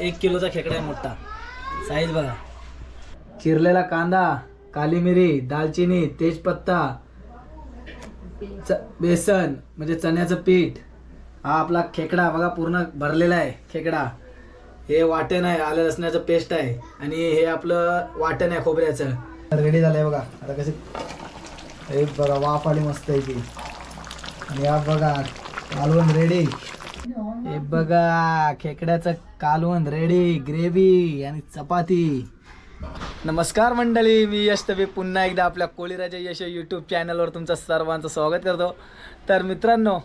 एक किलोचा खेकडा आहे मोठा. साईज बघा. चिरलेला कांदा काली मिरी दालचिनी तेजपत्ता च- बेसन म्हणजे चण्याचं पीठ. हा आपला खेकडा बघा पूर्ण भरलेला आहे खेकडा. हे वाटण आहे आलं लसणाचं पेस्ट आहे. आणि हे आपलं वाटण आहे खोबऱ्याचं. रेडी झालंय बघा. आता कसे हे बघा वाफ आली मस्त आहे ती. आणि हा बघा कालवण रेडी हे बघा खेकड्याचं कालवण रेडी ग्रेव्ही आणि चपाती. नमस्कार मंडळी मी यश तबे. पुन्हा एकदा आपल्या कोळीराजा यश यूट्यूब चॅनलवर तुमचं सर्वांचं स्वागत करतो. तर मित्रांनो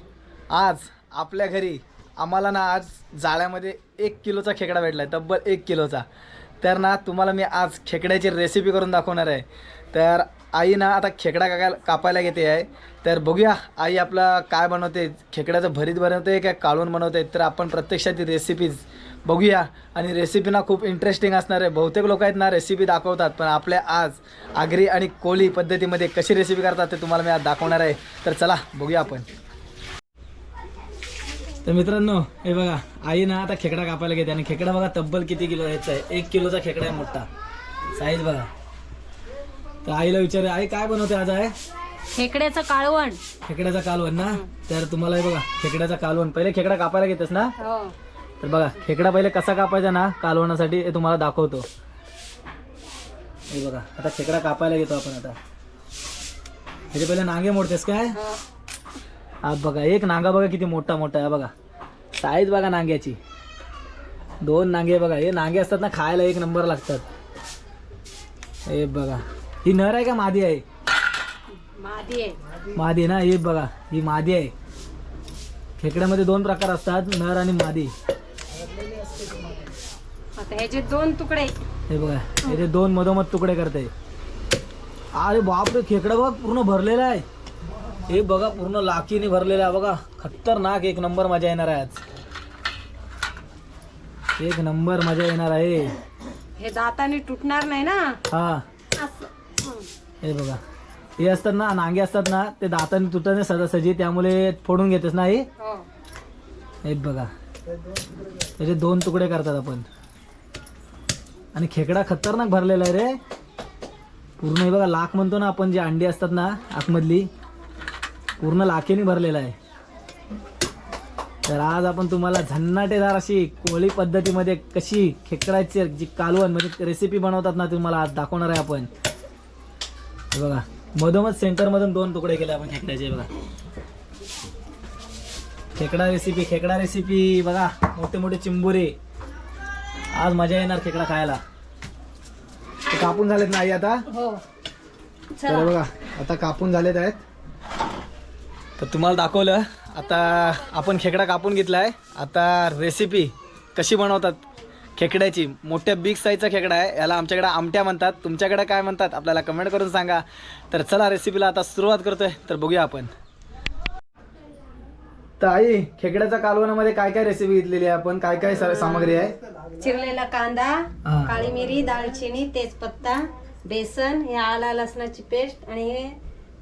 आज आपल्या घरी आम्हाला ना आज जाळ्यामध्ये एक किलोचा खेकडा भेटला आहे तब्बल एक किलोचा. तर ना तुम्हाला मी आज खेकड्याची रेसिपी करून दाखवणार आहे. तर आई ना आता खेकडा काका कापायला घेते आहे. तर बघूया आई आपला काय बनवते खेकड्याचं भरीत बनवते काय काढून बनवते तर आपण प्रत्यक्षात ती रेसिपीज बघूया. आणि रेसिपी ना खूप इंटरेस्टिंग असणार आहे. बहुतेक लोक आहेत ना रेसिपी दाखवतात पण आपल्या आज आगरी आणि कोळी पद्धतीमध्ये कशी रेसिपी करतात ते तुम्हाला मी आज दाखवणार आहे. तर चला बघूया आपण. तर मित्रांनो हे बघा आई ना आता खेकडा कापायला घेते आणि खेकडा बघा तब्बल किती किलो याचा आहे. एक किलोचा खेकडा आहे मोठा. साईज बघा. तर आईला विचार आई काय बनवते आज आहे? खेकड्याचं काळवण. खेकड्याचा कालवण ना? तर तुम्हाला हे बघा खेकड्याचा कालवण. पहिले खेकडा कापायला घेतेस ना? हो. तर बघा खेकडा पहिले कसा कापायचा ना कालवण्यासाठी हे तुम्हाला दाखवतो. हे बघा आता खेकडा कापायला घेतो आपण आता. त्याचे पहिले नांगे मोडतेस काय? हा. बघा एक नांगा बघा किती मोठा मोठा आहे बघा. साईज बघा नांग्याची. दोन नांगे बघा हे नांगे असतात ना खायला एक नंबर लागतात. हे बघा. ही नर आहे का मादी आहे? मादी आहे. मादी ना हे बघा ही मादी आहे. खेकड्यामध्ये दोन प्रकार असतात नर आणि मादी. आता ह्याचे दोन तुकडे हे बघा याचे दोन मधोमध तुकडे करते. अरे बापरे खेकडा बघ पूर्ण भरलेला आहे. हे बघा पूर्ण लाकीने भरलेला आहे. बघा खतरनाक एक नंबर मजा येणार आहे आज. एक नंबर मजा येणार आहे. हे दाताने तुटणार नाही ना? हा. असं. हं. हे बघा. हे असतात ना नांगे असतात ना ते दाताने तुटत सहजासहजी त्यामुळे फोडून घेतेस ना हे? हो. हे बघा. त्याचे दोन तुकडे करतात आपण. आणि खेकडा खतरनाक भरलेला आहे रे. पूर्ण हे बघा लाख म्हणतो ना आपण जे अंडी असतात ना आतमधली पूर्ण लाखेने भरलेला आहे. तर आज आपण तुम्हाला झन्नाटेदार अशी कोळी पद्धतीमध्ये कशी खेकडाची जी कालवण म्हणजे रेसिपी बनवतात ना तुम्हाला आज दाखवणार आहे आपण. हे बघा. मधोमध सेंटरमधून दोन तुकडे केले आपण खेकड्याचे बघा. खेकडा रेसिपी खेकडा रेसिपी बघा. मोठे मोठे चिंबुरे. आज मजा येणार खेकडा खायला. ते कापून झालेत ना आई आता? हो. तर बघा आता कापून झालेत आहेत. तर तुम्हाला दाखवलं आता आपण खेकडा कापून घेतलाय. आता रेसिपी कशी बनवतात खेकड्याची. मोठ्या बिग साईजचा खेकडा आहे. याला आमच्याकडे आमट्या म्हणतात. तुमच्याकडे काय म्हणतात? आपल्याला कमेंट करून सांगा. तर चला रेसिपीला आता सुरुवात करतोय. तर बघूया आपण. तर आई खेकड्याच्या कालवणामध्ये काय काय रेसिपी घेतलेली आहे आपण? काय काय सा- सामग्री आहे? चिरलेला कांदा हा. काळी मिरी दालचिनी तेजपत्ता बेसन हे आला लसणाची पेस्ट आणि हे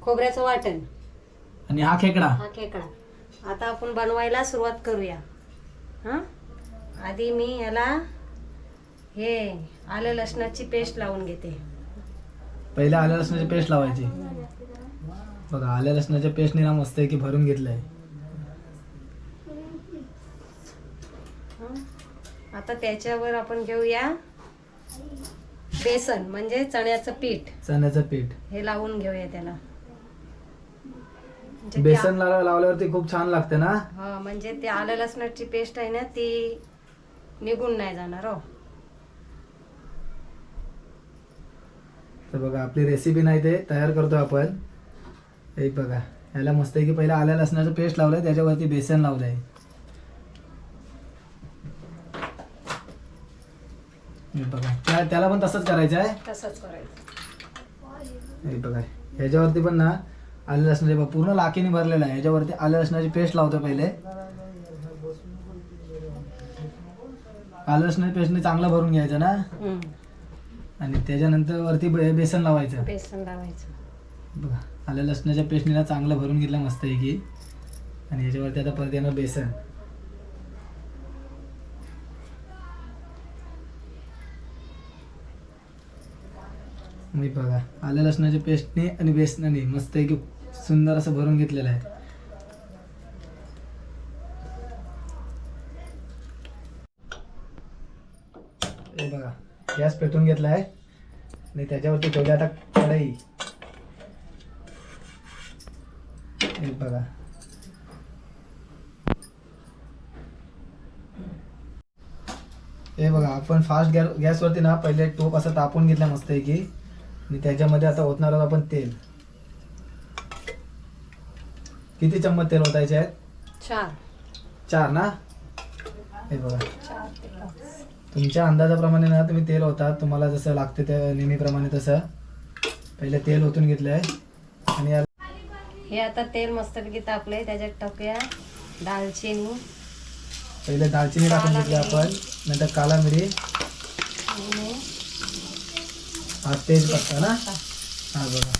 खोबऱ्याचं वाटण. आणि हा खेकडा? हा खेकडा. आता आपण बनवायला सुरुवात करूया. हा? आधी मी याला हे आलं लसणाची पेस्ट लावून घेते. पहिले आल्या लसणाची पेस्ट लावायची. बघा आल्या लसणाच्या पेस्टने ना मस्त आहे की भरून घेतलंय. आता त्याच्यावर आपण घेऊया बेसन म्हणजे चण्याचं पीठ. चण्याचं पीठ. हे लावून घेऊया त्याला. म्हणजे बेसन लाव- लावल्यावरती खूप छान लागते ना? हा म्हणजे ते आलं लसणाची पेस्ट आहे ना ती निघून नाही जाणार हो. तर बघा आपली रेसिपी नाही ते तयार करतो आपण. हे बघा याला मस्त आहे की पहिला आल्या लसणाचं पेस्ट लावलंय त्याच्यावरती बेसन लावलंय. हे बघा त्या त्याला पण तसंच करायचं आहे. तसंच करायचं. हे बघा ह्याच्यावरती पण ना आलं लसणाचे बघ पूर्ण लाकीने भरलेलं आहे. ह्याच्यावरती आलं लसणाची पेस्ट लावतो पहिले. आलं लसणाची पेस्टने चांगलं भरून घ्यायचं ना. आणि त्याच्यानंतर वरती बेसन लावायचं. बेसन लावायचं. बघा आलं लसणाच्या पेस्टनीला चांगलं भरून घेतलं मस्त आहे की आणि याच्यावरती आता परत येणार बेसन. मी बघा आलं लसणाच्या पेस्टने आणि बेसनाने मस्त आहे की सुंदर असं भरून घेतलेलं आहे. गॅस पेटून घेतला आहे आणि त्याच्यावरती ठेवली आता कढई. हे बघा. हे बघा आपण फास्ट गॅस गॅसवरती ना पहिले टोप असं तापून घेतला मस्त आहे की आणि त्याच्यामध्ये आता ओतणार आहोत आपण तेल. किती चम्मच तेल ओतायचे आहेत चार. चार ना? हे बघा. तुमच्या अंदाजाप्रमाणे ना तुम्ही तेल होता तुम्हाला जसं लागते त्या नेहमीप्रमाणे तसं. पहिले तेल ओतून घेतलं आहे आणि हे आता तेल मस्तपैकी तापले त्याच्यात टाकूया दालचिनी. पहिले दालचिनी टाकून घेतली आपण नंतर काला मिरी. हा तेजपत्ता ना? हा बघा.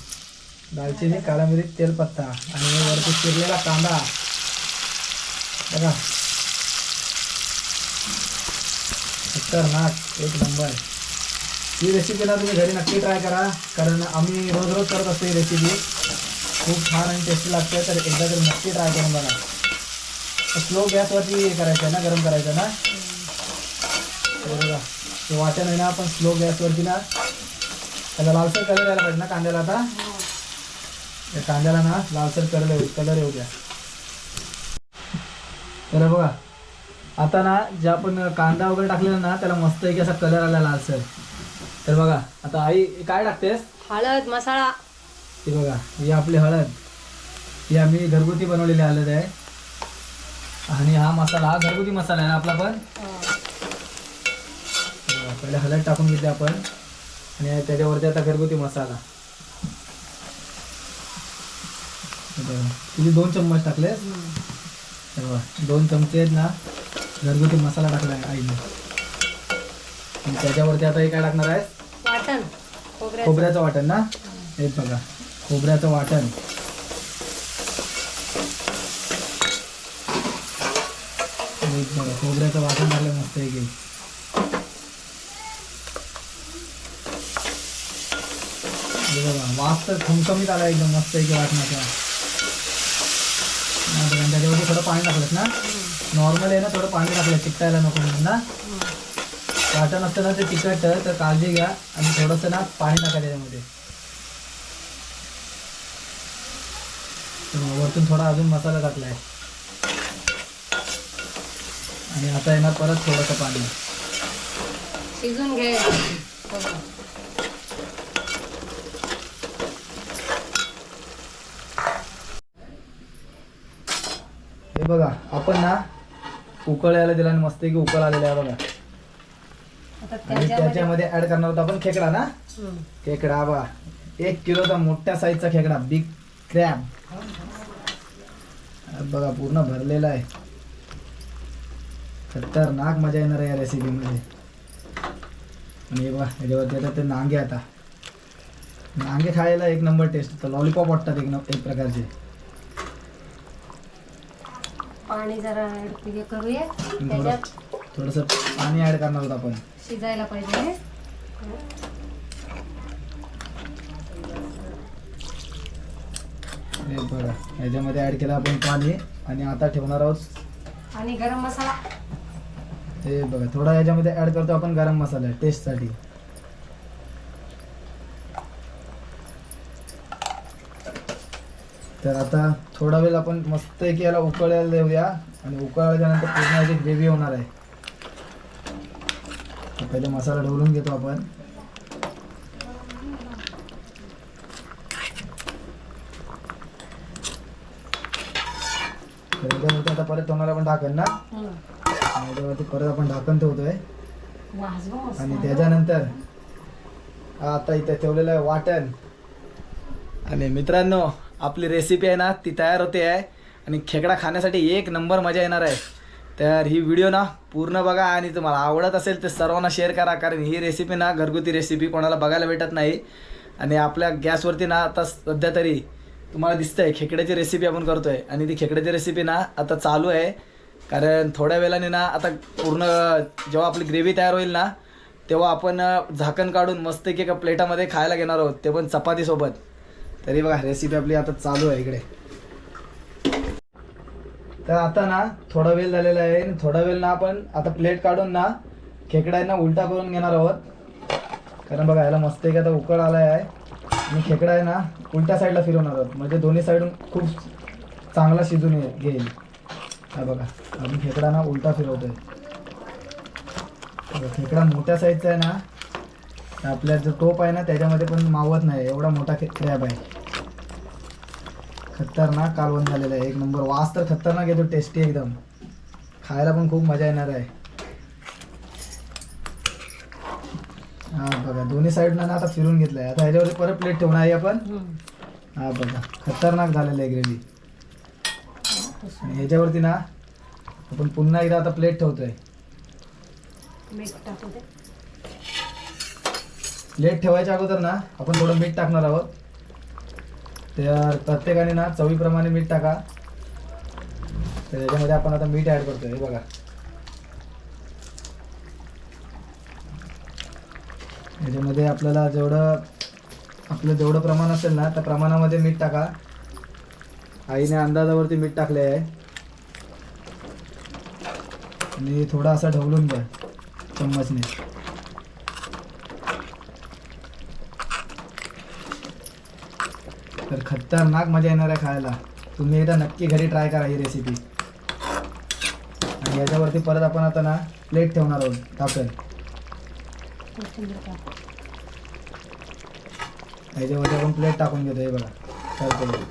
दालचिनी काला मिरी तेलपत्ता आणि वरती चिरलेला कांदा. बघा. खतरनाक एक नंबर. ही रेसिपीला तुम्ही घरी नक्की ट्राय करा. कारण आम्ही रोज रोज करत असतो ही रेसिपी खूप छान आणि टेस्टी लागते. तर एकदा तरी नक्की ट्राय करून बघा. स्लो गॅसवरती हे करायचं आहे ना गरम करायचं ना? बरोबर बघा. ते वाटण आहे ना आपण स्लो गॅसवरती ना त्याला लालसर कलर यायला पाहिजे ना कांद्याला आता. कांद्याला ना लालसर कलर येऊ कलर येऊ द्या. तर बघा. आता ना जे आपण कांदा वगैरे टाकलेला ना त्याला मस्त एक असा कलर आला लालसर. तर बघा आता आई काय टाकतेस? हळद मसाला. ही बघा ही आपली हळद. ही आम्ही घरगुती बनवलेली हळद आहे. आणि हा मसाला हा घरगुती मसाला आहे ना आपला पण? हा. पहिले हळद टाकून घेतली आपण. आणि त्याच्यावरती आता घरगुती मसाला. किती दोन चम्मच टाकले बघा, दोन चमचे आहेत ना. घरगुती मसाला टाकला आहे आईने. आणि त्याच्यावरती आता हे काय टाकणार आहे वाटण. खोबऱ्याचं. खोबऱ्याचं वाटण ना? हे बघा खोबऱ्याचं वाटण. हे बघा खोबऱ्याचं वाटण टाकलं मस्त आहे की हे बघा वास तर खमखमीत आला एकदम मस्त आहे की वाटणाचा. बघा, आणि त्याच्यावरती थोडं पाणी टाकलंस ना? नॉर्मल आहे ना थोडं पाणी टाकलं चिकटायला नको म्हणून ना. वाटण असतं ना ते तिखट तर काळजी घ्या आणि थोडंसं ना पाणी टाका त्याच्यामध्ये. वरतून थोडा अजून मसाला टाकलाय. आणि आता येणार परत थोडंसं पाणी. शिजून घे. हे बघा आपण ना उकळ यायला दिला आणि मस्त की उकळ आलेला आहे बघा. आता आणि त्याच्यामध्ये त्याच्यामध्ये ऍड करणार होतो आपण खेकडा ना? हम्म. खेकडा हा बघा. एक किलोचा मोठ्या साईजचा खेकडा बिग क्रॅब बघा पूर्ण भरलेला आहे. खतरनाक मजा येणार आहे या रेसिपीमध्ये आणि हे बघा याच्यावरती आता ते नांगे आता. नांगे खायला एक नंबर टेस्ट येतं लॉलीपॉप वाटतात एक न- एक प्रकारचे. पाणी जरा हे करूया. थोडं त्याच्यात थोडंसं पाणी ऍड करणार होतं आपण. शिजायला पाहिजे हे. हे बघा याच्यामध्ये ऍड केलं आपण पाणी आणि आता ठेवणार आहोत. आणि गरम मसाला. हे बघा थोडा याच्यामध्ये ऍड करतो आपण गरम मसाला टेस्टसाठी तर आता थोडा वेळ आपण मस्त की याला उकळायला देऊया. आणि उकळल्यानंतर पूर्ण याची ग्रेव्ही होणार आहे. पहिले मसाला ढवळून घेतो आपण. आता परत ठेवणार आपण ढाकण ना? हम्म. आणि याच्यावरती परत आपण ढाकण ठेवतोय. आणि त्याच्यानंतर हा आता इथे ठेवलेलं आहे वाटण. आणि मित्रांनो आपली रेसिपी आहे ना ती तयार होते आहे. आणि खेकडा खाण्यासाठी एक नंबर मजा येणार आहे. तर ही व्हिडिओ ना पूर्ण बघा आणि तुम्हाला आवडत असेल तर सर्वांना शेअर करा कारण ही रेसिपी ना घरगुती रेसिपी कोणाला बघायला भेटत नाही. आणि आपल्या गॅसवरती ना आता सध्या तरी तुम्हाला दिसतंय खेकड्याची रेसिपी आपण करतोय. आणि ती खेकड्याची रेसिपी ना आता चालू आहे. कारण थोड्या वेळाने ना आता पूर्ण जेव्हा आपली ग्रेव्ही तयार होईल ना तेव्हा आपण झाकण काढून मस्त एका प्लेटामध्ये खायला घेणार आहोत. ते पण चपातीसोबत. तरी बघा रेसिपी आपली आता चालू आहे इकडे. तर आता ना थोडा वेळ झालेला आहे आणि थोडा वेळ ना आपण आता प्लेट काढून ना खेकडा आहे ना उलटा करून घेणार आहोत. कारण बघा याला मस्त एक आता उकळ आलाय आहे. आणि खेकडा आहे ना उलट्या साईडला फिरवणार आहोत. म्हणजे दोन्ही साईडून खूप चांगला शिजून ये- घेईल. हा बघा आम्ही खेकडा ना उलटा फिरवतोय. खेकडा मोठ्या साईजचा आहे ना आपल्या जो टोप आहे ना त्याच्यामध्ये पण मावत नाही. एवढा मोठा क्रॅब आहे. खतरनाक कालवण झालेलं आहे. एक नंबर. वास तर खतरनाक येतो टेस्टी एकदम. खायला पण खूप मजा येणार आहे. हा बघा. दोन्ही साईडनं ना आता फिरून घेतलंय. आता ह्याच्यावरती परत प्लेट ठेवणार आहे आपण? हा. बघा. खतरनाक झालेलं आहे ग्रेव्ही आणि ह्याच्यावरती ना आपण पुन्हा एकदा आता प्लेट ठेवतोय. प्लेट ठेवायच्या अगोदर ना आपण थोडं मीठ टाकणार आहोत. तर प्रत्येकाने ना चवीप्रमाणे मीठ टाका. तर याच्यामध्ये आपण आता मीठ ॲड करतोय हे बघा. याच्यामध्ये आपल्याला जेवढं आपलं जेवढं प्रमाण असेल ना त्या प्रमाणामध्ये मीठ टाका. आईने अंदाजावरती मीठ टाकले आहे आणि थोडा असा ढवलून घ्या चम्मचने. तर खतरनाक मजा येणार आहे खायला. तुम्ही एकदा नक्की घरी ट्राय करा ही रेसिपी आणि याच्यावरती परत आपण आता ना प्लेट ठेवणार आहोत टाकल याच्यावरती आपण प्लेट टाकून घेतो हे बघा. चालतंय.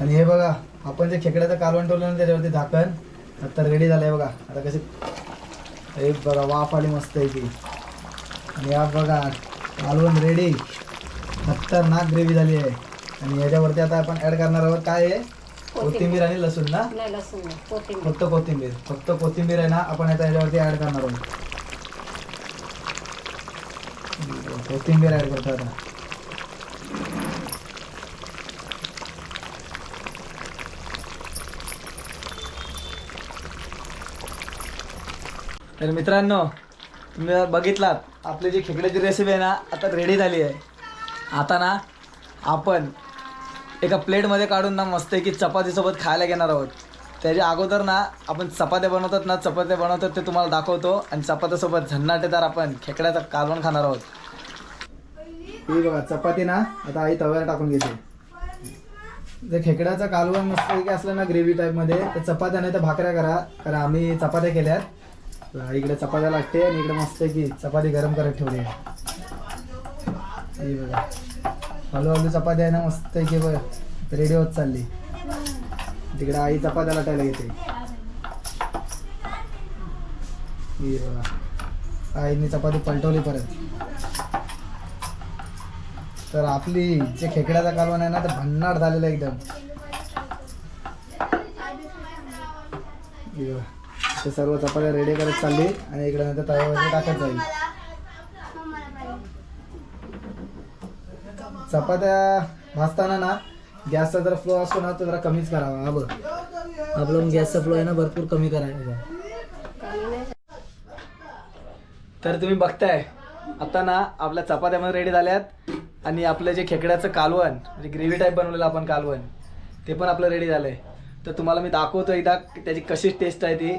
आणि हे बघा आपण जे खेकड्याचं कालवण ठेवलं ना त्याच्यावरती झाकण आता रेडी झालंय बघा. आता कसे हे बघा वाफ आली मस्त आहे ती. आणि या बघा कालवण रेडी खतरनाक ग्रेव्ही झाली आहे. आणि याच्यावरती आता आपण ऍड करणार आहोत काय आहे कोथिंबीर. आणि लसूण ना? नाही लसूण नाही कोथिंबीर. फक्त कोथिंबीर. फक्त कोथिंबीर आहे ना आपण आता याच्यावरती ऍड करणार आहोत. कोथिंबीर ऍड करतो आता. तर मित्रांनो तुम्ही बघितलात आपली जी खेकड्याची रेसिपी आहे ना आता रेडी झाली आहे. आता ना आपण एका प्लेटमध्ये काढून ना मस्त की चपातीसोबत खायला घेणार आहोत. त्याच्या अगोदर ना आपण चपात्या बनवतात ना चपात्या बनवतात ते तुम्हाला दाखवतो आणि चपात्यासोबत झन्नाटेदार आपण खेकड्याचं कालवण खाणार आहोत. ठीक बघा चपाती ना आता आई तव्यावर टाकून घेते. जर खेकड्याचं कालवण मस्त की असलं ना ग्रेव्ही टाईपमध्ये तर चपात्या नाही तर भाकऱ्या करा कारण आम्ही चपात्या केल्यात. इकडे चपात्या लागते आणि इकडे मस्त की चपाती गरम करत ठेवली आहे. बघा. हळूहळू चपाती आहे ना मस्त की बघ. रेडी होत चालली. तिकडे आई चपात्या लाटायला घेते ही बघा. आईने चपाती पलटवली परत. तर आपली जे खेकड्याचा कालवण आहे ना ते भन्नाट झालेला एकदम. बघा. ते सर्व चपात्या रेडी करत चालली आणि इकडे नंतर तव्यावरती टाकत जाईल. चपात्या भाजताना ना गॅसचा जर फ्लो असतो ना तो जरा कमीच करावा. हा बघ. आपला गॅसचा फ्लो आहे ना भरपूर कमी करायचा तर तुम्ही बघताय आता ना आपल्या चपात्यामध्ये रेडी झाल्यात आणि आपलं जे खेकड्याचं कालवण म्हणजे ग्रेव्ही टाईप बनवलेलं आपण कालवण ते पण आपलं रेडी झालंय. तर तुम्हाला मी दाखवतो एकदा त्याची कशी टेस्ट आहे ती.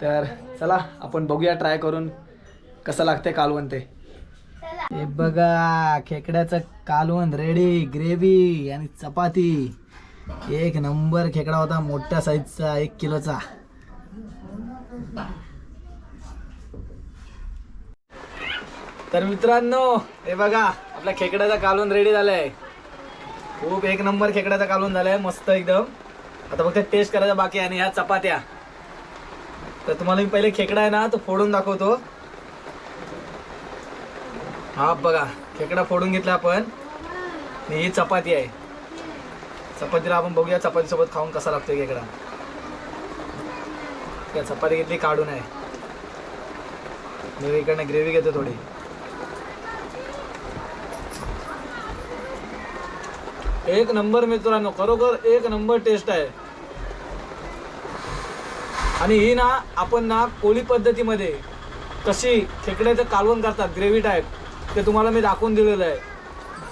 तर चला आपण बघूया ट्राय करून कसं लागतंय कालवण ते. हे बघा खेकड्याचं कालवण रेडी ग्रेव्ही आणि चपाती. एक नंबर खेकडा होता मोठ्या साईजचा एक किलोचा. तर मित्रांनो हे बघा आपल्या खेकड्याचा कालवण रेडी झालाय. खूप एक नंबर खेकड्याचा कालवण झालाय मस्त एकदम. आता फक्त टेस्ट करायचा बाकी आणि ह्या चपात्या. तर तुम्हाला मी पहिले खेकडा आहे ना तो फोडून दाखवतो. हा बघा खेकडा फोडून घेतला आपण. ही चपाती आहे. चपातीला आपण बघूया चपातीसोबत खाऊन कसा लागतोय खेकडा. या चपाती घेतली काढून आहे. मी इकडनं ग्रेव्ही घेतो थोडी. एक नंबर मित्रांनो खरोखर एक नंबर टेस्ट आहे. आणि ही ना आपण ना कोळी पद्धतीमध्ये कशी खेकड्याचं कालवण करतात ग्रेव्ही टाईप ते तुम्हाला मी दाखवून दिलेलं आहे.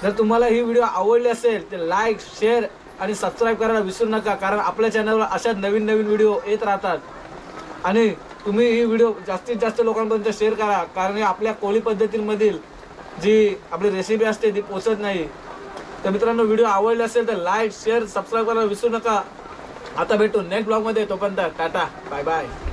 जर तुम्हाला ही व्हिडिओ आवडली असेल तर लाईक शेअर आणि सबस्क्राईब करायला विसरू नका कारण आपल्या चॅनलवर अशाच नवीन नवीन व्हिडिओ येत राहतात. आणि तुम्ही ही व्हिडिओ जास्तीत जास्त लोकांपर्यंत शेअर करा कारण हे आपल्या कोळी पद्धतींमधील जी आपली रेसिपी असते ती पोचत नाही. तर मित्रांनो व्हिडिओ आवडले असेल तर लाईक शेअर सबस्क्राईब करायला विसरू नका. आता भेटू नेक्स्ट ब्लॉगमध्ये. तोपर्यंत टाटा. Bye bye.